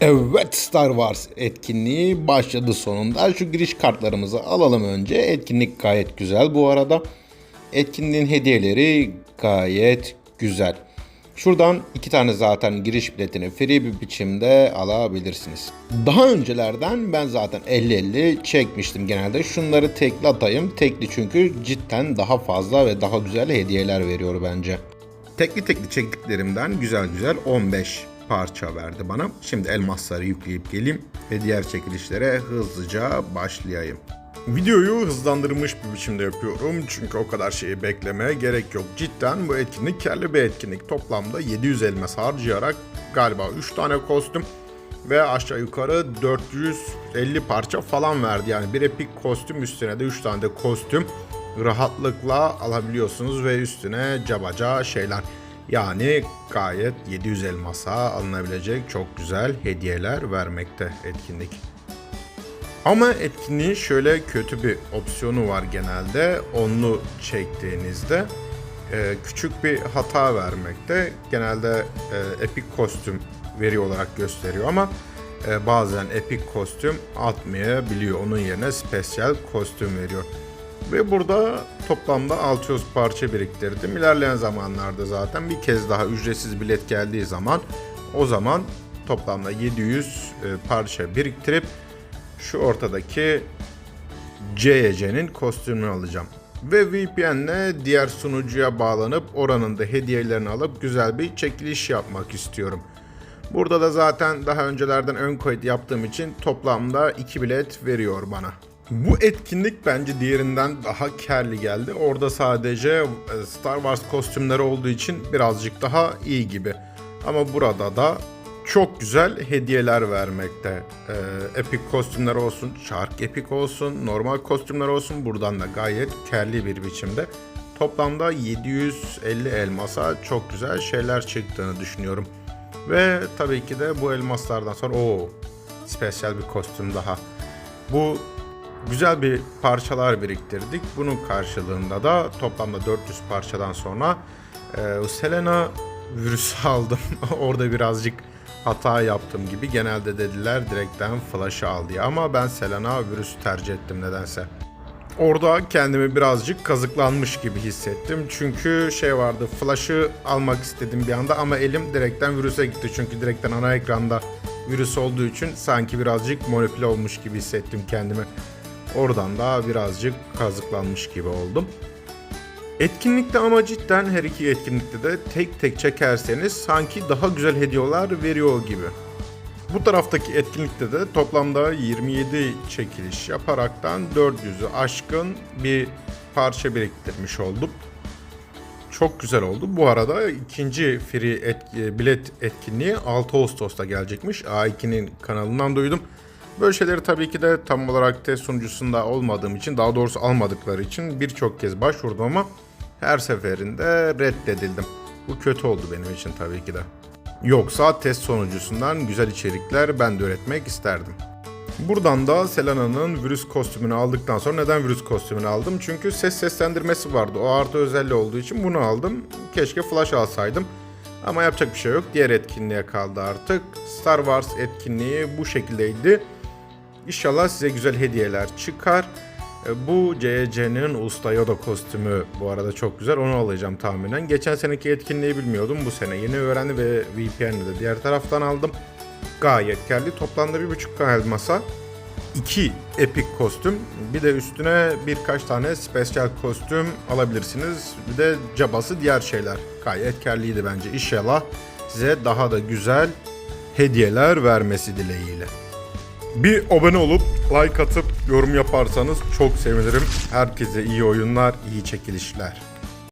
Evet Star Wars etkinliği başladı sonunda. Şu giriş kartlarımızı alalım önce. Etkinlik gayet güzel bu arada. Etkinliğin hediyeleri gayet güzel. Şuradan iki tane zaten giriş biletini free bir biçimde alabilirsiniz. Daha öncelerden ben zaten 50-50 çekmiştim genelde. Şunları tekli atayım. Tekli çünkü cidden daha fazla ve daha güzel hediyeler veriyor bence. Tekli tekli çektiklerimden güzel güzel 15 parça verdi bana. Şimdi elmasları yükleyip geleyim ve diğer çekilişlere hızlıca başlayayım. Videoyu hızlandırmış bir biçimde yapıyorum çünkü o kadar şeyi beklemeye gerek yok. Cidden bu etkinlik karlı bir etkinlik. Toplamda 700 elmas harcayarak galiba 3 tane kostüm ve aşağı yukarı 450 parça falan verdi. Yani bir epik kostüm üstüne de 3 tane de kostüm rahatlıkla alabiliyorsunuz ve üstüne cabaca şeyler. Yani gayet 700 elmasa alınabilecek çok güzel hediyeler vermekte etkinlik. Ama etkinliğin şöyle kötü bir opsiyonu var genelde. Onlu çektiğinizde e, küçük bir hata vermekte. Genelde e, epik kostüm veri olarak gösteriyor ama e, bazen epik kostüm atmayabiliyor. Onun yerine spesyal kostüm veriyor. Ve burada toplamda 600 parça biriktirdim. İlerleyen zamanlarda zaten bir kez daha ücretsiz bilet geldiği zaman o zaman toplamda 700 e, parça biriktirip şu ortadaki CYC'nin kostümünü alacağım. Ve VPN'le diğer sunucuya bağlanıp oranın da hediyelerini alıp güzel bir çekiliş yapmak istiyorum. Burada da zaten daha öncelerden ön kayıt yaptığım için toplamda 2 bilet veriyor bana. Bu etkinlik bence diğerinden daha karlı geldi. Orada sadece e, Star Wars kostümleri olduğu için birazcık daha iyi gibi. Ama burada da çok güzel hediyeler vermekte. Ee, epic kostümler olsun, Shark Epic olsun, normal kostümler olsun buradan da gayet karlı bir biçimde. Toplamda 750 elmasa çok güzel şeyler çıktığını düşünüyorum. Ve tabii ki de bu elmaslardan sonra o spesyal bir kostüm daha. Bu güzel bir parçalar biriktirdik. Bunun karşılığında da toplamda 400 parçadan sonra e, Selena virüsü aldım. Orada birazcık hata yaptım gibi. Genelde dediler direkten flash'ı al diye ama ben Selena virüsü tercih ettim nedense. Orada kendimi birazcık kazıklanmış gibi hissettim. Çünkü şey vardı flash'ı almak istedim bir anda ama elim direkten virüse gitti. Çünkü direkten ana ekranda virüs olduğu için sanki birazcık manipüle olmuş gibi hissettim kendimi. Oradan da birazcık kazıklanmış gibi oldum. Etkinlikte ama cidden her iki etkinlikte de tek tek çekerseniz sanki daha güzel hediyeler veriyor gibi. Bu taraftaki etkinlikte de toplamda 27 çekiliş yaparaktan 400'ü aşkın bir parça biriktirmiş oldum. Çok güzel oldu. Bu arada ikinci free et- bilet etkinliği 6 Ağustos'ta gelecekmiş. A2'nin kanalından duydum. Böyle şeyleri tabii ki de tam olarak test sunucusunda olmadığım için, daha doğrusu almadıkları için birçok kez başvurdum ama her seferinde reddedildim. Bu kötü oldu benim için tabii ki de. Yoksa test sonucusundan güzel içerikler ben de üretmek isterdim. Buradan da Selena'nın virüs kostümünü aldıktan sonra neden virüs kostümünü aldım? Çünkü ses seslendirmesi vardı. O artı özelliği olduğu için bunu aldım. Keşke flash alsaydım. Ama yapacak bir şey yok. Diğer etkinliğe kaldı artık. Star Wars etkinliği bu şekildeydi. İnşallah size güzel hediyeler çıkar. E, Bu CC'nin Usta Yoda kostümü bu arada çok güzel. Onu alacağım tahminen. Geçen seneki etkinliği bilmiyordum. Bu sene yeni öğrendim ve VPN'i de diğer taraftan aldım. Gayet geldi. Toplamda bir buçuk elmasa. iki epik kostüm. Bir de üstüne birkaç tane spesyal kostüm alabilirsiniz. Bir de cabası diğer şeyler. Gayet karlıydı bence. İnşallah size daha da güzel hediyeler vermesi dileğiyle. Bir abone olup like atıp yorum yaparsanız çok sevinirim. Herkese iyi oyunlar, iyi çekilişler.